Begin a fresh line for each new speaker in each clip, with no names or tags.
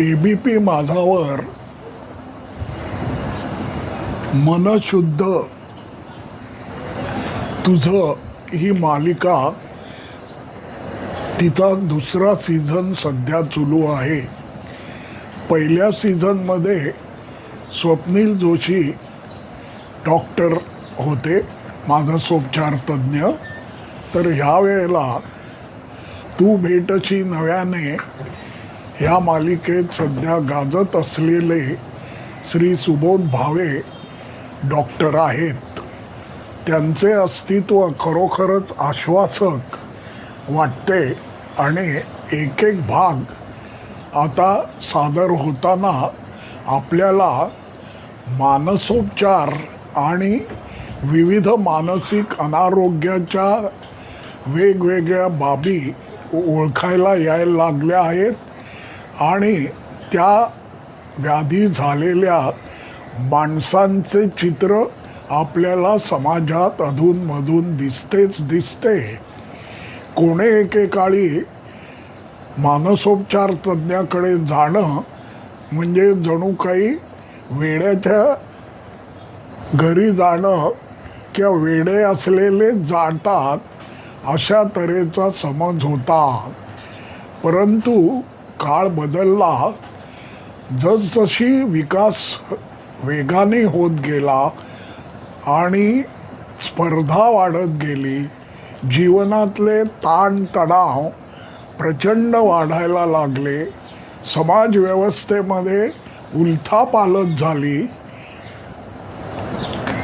A B P माझावर मनशुद्ध तुझं ही मालिका तिचा दुसरा सीझन सध्या सुरू आहे. पहिल्या सीझनमध्ये स्वप्नील जोशी डॉक्टर होते मानसोपचार तज्ज्ञ तर ह्या वेळेला तू भेटशी नव्याने ह्या मालिकेत सध्या गाजत असलेले श्री सुबोध भावे डॉक्टर आहेत. त्यांचे अस्तित्व खरोखरच आश्वासक वाटते आणि एक एक भाग आता सादर होताना आपल्याला मानसोपचार आणि विविध मानसिक अनारोग्याच्या वेगवेगळ्या बाबी ओळखायला यायला लागल्या आहेत. आणि त्या व्याधी झालेल्या माणसांचे चित्र आपल्याला समाजात अधूनमधून दिसतेच दिसते. कोणे एकेकाळी मानसोपचार तज्ज्ञाकडे जाणं म्हणजे जणू काही वेड्याच्या घरी जाणं किंवा वेडे असलेले जाणतात अशा तऱ्हेचा समज होता. परंतु काळ बदलला जसजशी विकास वेगाने होत गेला आणि स्पर्धा वाढत गेली जीवनातले ताणतणाव प्रचंड वाढायला लागले समाजव्यवस्थेमध्ये उलथापालत झाली.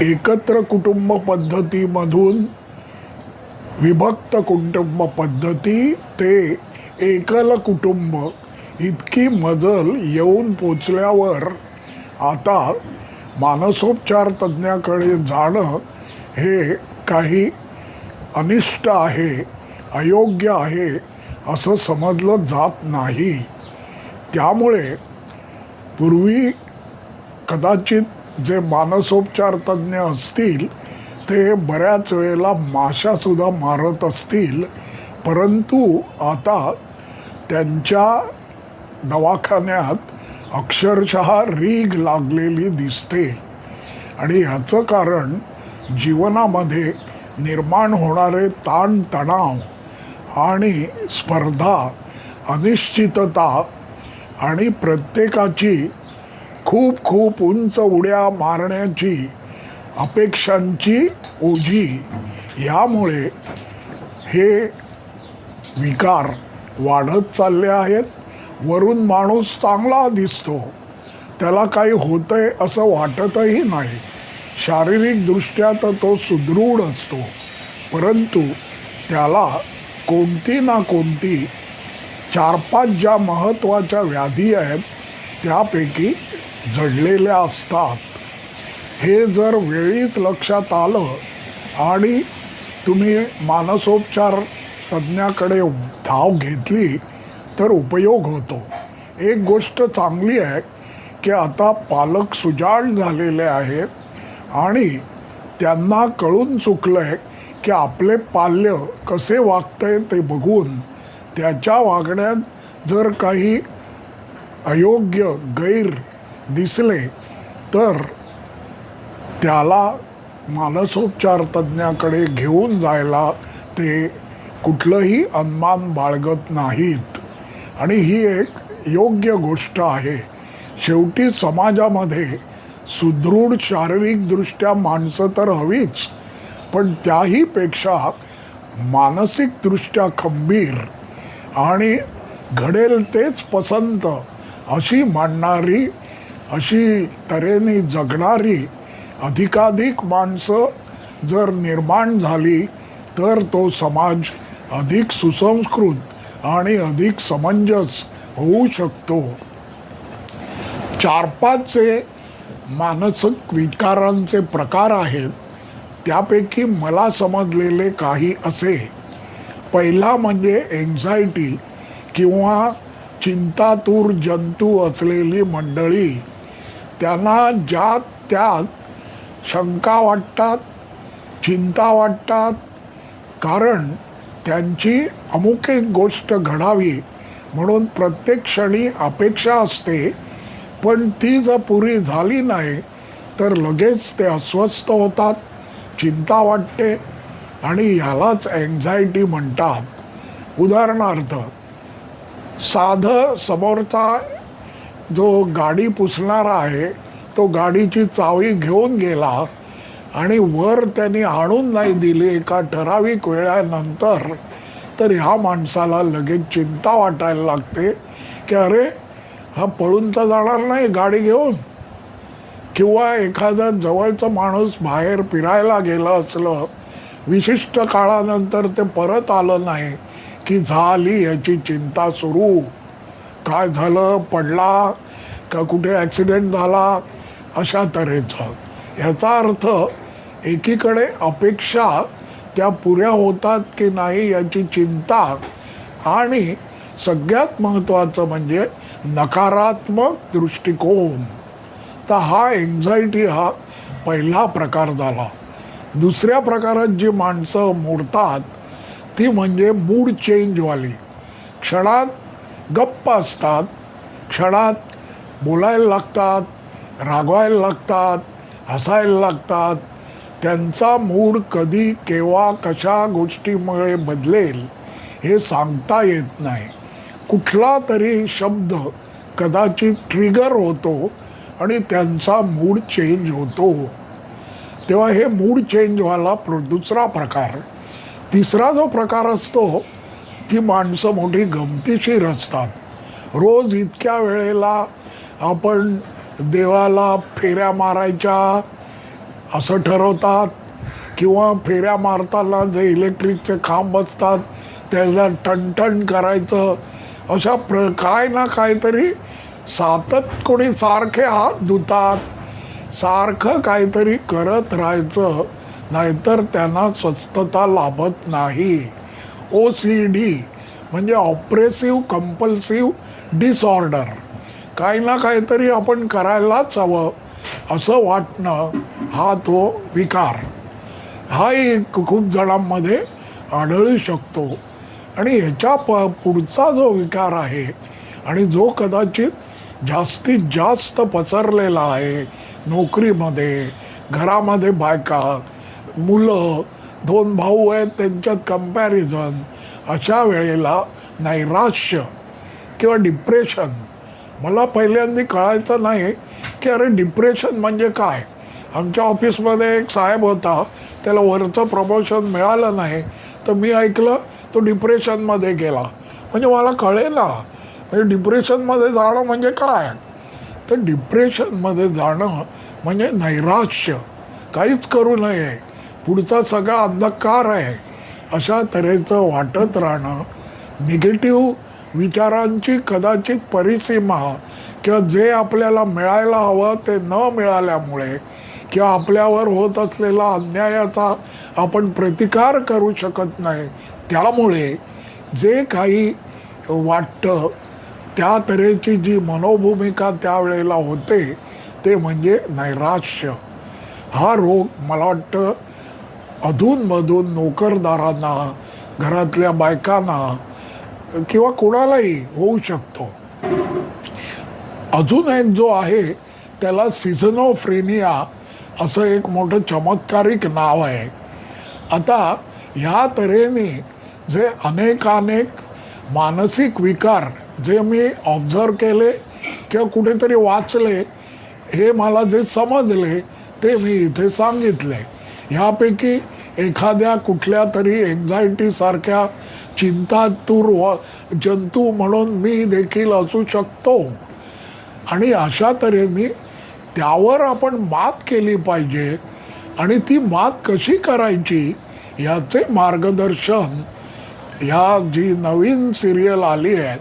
एकत्र कुटुंब पद्धतीमधून विभक्त कुटुंब पद्धती ते एकल कुटुंब इतकी मजल येऊन पोचल्यावर आता मानसोपचार तज्ज्ञाकडे जाणं हे काही अनिष्ट आहे अयोग्य आहे असं समजलं जात नाही. त्यामुळे पूर्वी कदाचित जे मानसोपचार तज्ज्ञ असतील ते बऱ्याच वेळेला माशासुद्धा मारत असतील परंतु आता त्यांच्या दवाखान्यात अक्षरशः रीग लागलेली दिसते. आणि ह्याचं कारण जीवनामध्ये निर्माण होणारे ताणतणाव आणि स्पर्धा अनिश्चितता आणि प्रत्येकाची खूप खूप उंच उड्या मारण्याची अपेक्षांची ओझी यामुळे हे विकार वाढत चालले आहेत. वरून माणूस चांगला दिसतो. त्याला काही होतंय असं वाटतही नाही. शारीरिकदृष्ट्या तर तो सुदृढ असतो. परंतु त्याला कोणती ना कोणती चार पाच ज्या महत्त्वाच्या व्याधी आहेत त्यापैकी जडलेल्या असतात. हे जर वेळीच लक्षात आलं आणि तुम्ही मानसोपचार तज्ज्ञाकडे धाव घेतली तर उपयोग होतो. एक गोष्ट चांगली आहे की आता पालक सुजाण झालेले आहेत आणि त्यांना कळून चुकलं आहे की आपले पाल्य कसे वागतंय ते बघून त्याच्या वागण्यात जर काही अयोग्य गैर दिसले तर त्याला मानसोपचार तज्ज्ञाकडे घेऊन जायला ते कुठलंही अनुमान बाळगत नाहीत. आणि ही एक योग्य गोष्ट आहे. शेवटी समाजामध्ये सुदृढ शारीरिकदृष्ट्या माणसं तर हवीच पण त्याहीपेक्षा मानसिकदृष्ट्या खंबीर आणि घडेल तेच पसंत अशी मांडणारी अशी तऱ्हेने जगणारी अधिकाधिक माणसं जर निर्माण झाली तर तो समाज अधिक सुसंस्कृत आणि अधिक समंजस होऊ शकतो. चार पाचचे मानसिक विकारांचे प्रकार आहेत त्यापैकी मला समजलेले काही असे. पहिला म्हणजे एन्झायटी किंवा चिंतातूर जंतू असलेली मंडळी. त्यांना ज्या त्यात शंका वाटतात चिंता वाटतात. कारण त्यांची अमुक एक गोष्ट घडावी म्हणून प्रत्येक क्षणी अपेक्षा असते पण ती जर पुरी झाली नाही तर लगेच ते अस्वस्थ होतात चिंता वाटते आणि यालाच अँझायटी म्हणतात. उदाहरणार्थ साधं समोरचा जो गाडी पुसणारा आहे तो गाडीची चावी घेऊन गेला आणि वर त्यांनी आणून नाही दिली एका ठराविक वेळानंतर तर ह्या माणसाला लगेच चिंता वाटायला लागते की अरे हा पळून तर जाणार नाही गाडी घेऊन. किंवा एखादा जवळचा माणूस बाहेर फिरायला गेलं असलं विशिष्ट काळानंतर ते परत आलं नाही की झाली याची चिंता सुरू. काय झालं पडला का कुठे ॲक्सिडेंट झाला अशा तऱ्हेचं. याचा अर्थ एकीकडे अपेक्षा त्या पुऱ्या होतात की नाही याची चिंता आणि सगळ्यात महत्त्वाचं म्हणजे नकारात्मक दृष्टिकोन. तर हा एन्झायटी हा पहिला प्रकार झाला. दुसऱ्या प्रकारात जी माणसं मोडतात ती म्हणजे मूड चेंजवाली क्षणात गप्प असतात क्षणात बोलायला लागतात रागवायला लागतात हसायला लागतात त्यांचा मूड कधी केव्हा कशा गोष्टीमुळे बदलेल हे सांगता येत नाही. कुठला तरी शब्द कदाचित ट्रिगर होतो आणि त्यांचा मूड चेंज होतो. तेव्हा हे मूड चेंज व्हायला प्र दुसरा प्रकार. तिसरा जो प्रकार असतो ती माणसं मोठी गमतीशीर असतात. रोज इतक्या वेळेला आपण देवाला फेऱ्या मारायच्या असं ठरवतात किंवा फेऱ्या मारताना जे इलेक्ट्रिकचे खांब असतात त्याला टणटण करायचं अशा प्र काय ना काहीतरी सातत कोणी सारखे हात धुतात सारखं काहीतरी करत राहायचं नाहीतर त्यांना स्वस्तता लाभत नाही. ओ सी डी म्हणजे ऑप्रेसिव्ह कंपल्सिव्ह डिसऑर्डर काही ना काहीतरी आपण करायलाच हवं. असं वाटणं हा तो विकार. हाही खूप जणांमध्ये आढळू शकतो. आणि ह्याच्या प पुढचा जो विकार आहे आणि जो कदाचित जास्तीत जास्त पसरलेला आहे नोकरीमध्ये घरामध्ये बायका मुलं दोन भाऊ आहेत त्यांच्यात कंपॅरिझन अशा वेळेला नैराश्य किंवा डिप्रेशन मला पहिल्यांदा कळायचं नाही की अरे डिप्रेशन म्हणजे काय? आमच्या ऑफिसमध्ये एक साहेब होता त्याला वरचं प्रमोशन मिळालं नाही. तर मी ऐकलं तो डिप्रेशनमध्ये गेला. म्हणजे मला कळेना म्हणजे डिप्रेशनमध्ये जाणं म्हणजे काय? तर डिप्रेशनमध्ये जाणं म्हणजे नैराश्य. काहीच करू नये. पुढचा सगळा अंधकार आहे. अशा तऱ्हेचं वाटत राहणं निगेटिव्ह विचारांची कदाचित परिसीमा किंवा जे आपल्याला मिळायला हवं ते न मिळाल्यामुळे किंवा आपल्यावर होत असलेला अन्यायाचा आपण प्रतिकार करू शकत नाही त्यामुळे जे काही वाटतं त्या तऱ्हेची जी मनोभूमिका त्यावेळेला होते ते म्हणजे नैराश्य. हा रोग मला वाटतं अधूनमधून नोकरदारांना घरातल्या बायकांना किंवा कोणालाही होऊ शकतो. अजून एक जो आहे त्याला सिझनोफ्रेनिया असं एक मोठं चमत्कारिक नाव आहे. आता ह्या तऱ्हेने जे अनेकानेक मानसिक विकार जे मी ऑब्झर्व केले किंवा कुठेतरी वाचले हे मला जे समजले ते मी इथे सांगितले. ह्यापैकी एखाद्या कुठल्या तरी एन्झायटीसारख्या चिंतातूर व जंतू म्हणून मी देखील असू शकतो. आणि अशा तऱ्हेने त्यावर आपण मात केली पाहिजे. आणि ती मात कशी करायची याचे मार्गदर्शन ह्या जी नवीन सिरियल आली आहे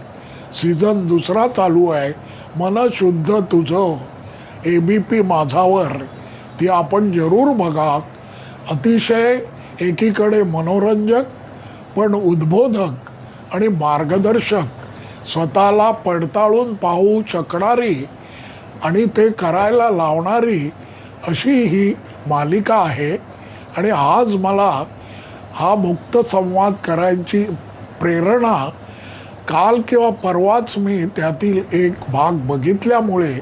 सीझन दुसरा चालू आहे मन शुद्ध तुझं ए बी पी माझावर ती आपण जरूर बघा. अतिशय एकीकडे मनोरंजक पण उद्बोधक आणि मार्गदर्शक. स्वतःला पडताळून पाहू शकणारी आणि ते करायला लावणारी अशी ही मालिका आहे. आणि आज मला हा मुक्त संवाद करायची प्रेरणा काल किंवा परवाच मी त्यातील एक भाग बघितल्यामुळे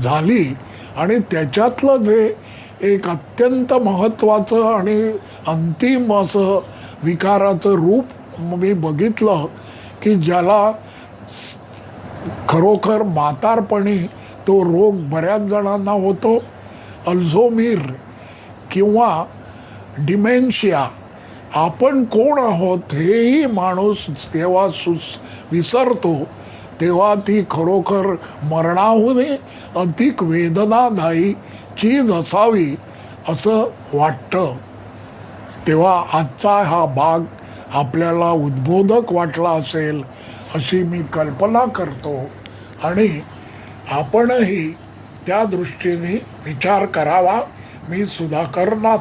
झाली. आणि त्याच्यातलं जे एक अत्यंत महत्त्वाचं आणि अंतिम असं विकाराचं रूप मी बघितलं की ज्याला खरोखर म्हातारपणी तो रोग बऱ्याच जणांना होतो. अल्झोमीर किंवा डिमेन्शिया. आपण कोण आहोत हेही माणूस तेव्हा सुस विसरतो तेव्हा ती खरोखर मरणाहूनही अधिक वेदनादायी चीज असावी असं वाटतं. तेव्हा आजचा हा भाग आपल्याला उद्बोधक वाटला असेल. अशी मी कल्पना करतो. आणि आपणही त्या दृष्टीने विचार करावा. मी सुधाकर नाथ